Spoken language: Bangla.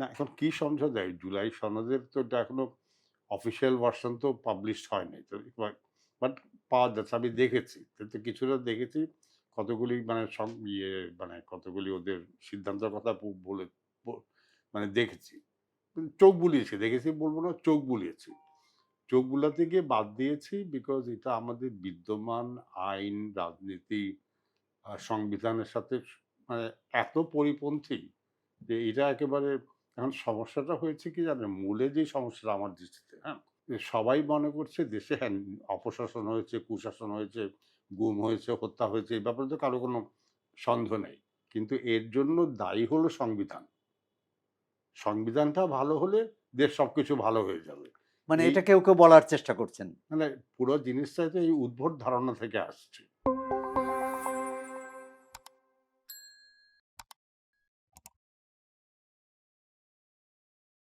না, এখন কি সমঝোতা এই জুলাই সনদের তো এটা এখনও অফিসিয়াল ভার্সন তো পাবলিশ হয়নি। তো বাট পাওয়া যাচ্ছে, আমি দেখেছি। তো কিছুটা দেখেছি, কতগুলি মানে সব ইয়ে মানে কতগুলি ওদের সিদ্ধান্তের কথা বলে মানে দেখেছি। চোখ বুলিয়েছি, দেখেছি বলব না, চোখ বুলিয়েছি। চোখ বুলাতে গিয়ে বাদ দিয়েছি বিকজ এটা আমাদের বিদ্যমান আইন, রাজনীতি সংবিধানের সাথে মানে এত পরিপন্থী যে এটা একেবারে এখন সমস্যাটা হয়েছে কি জানেন? মূলে যে সমস্যাটা আমার দৃষ্টিতে হ্যাঁ? যে সবাই মনে করছে দেশে হ্যাঁ অপশাসন হয়েছে কুশাসন হয়েছে গুম হয়েছে হত্যা হয়েছে এই ব্যাপারে তো কারও কোনো সন্দেহ নেই। কিন্তু এর জন্য দায়ী হলো সংবিধান। সংবিধানটা ভালো হলে দেশ সবকিছু ভালো হয়ে যাবে। মানে এটা কেউ কেউ বলার চেষ্টা করছেন। মানে পুরো জিনিসটা তো এই উদ্ভট ধারণা থেকে আসছে।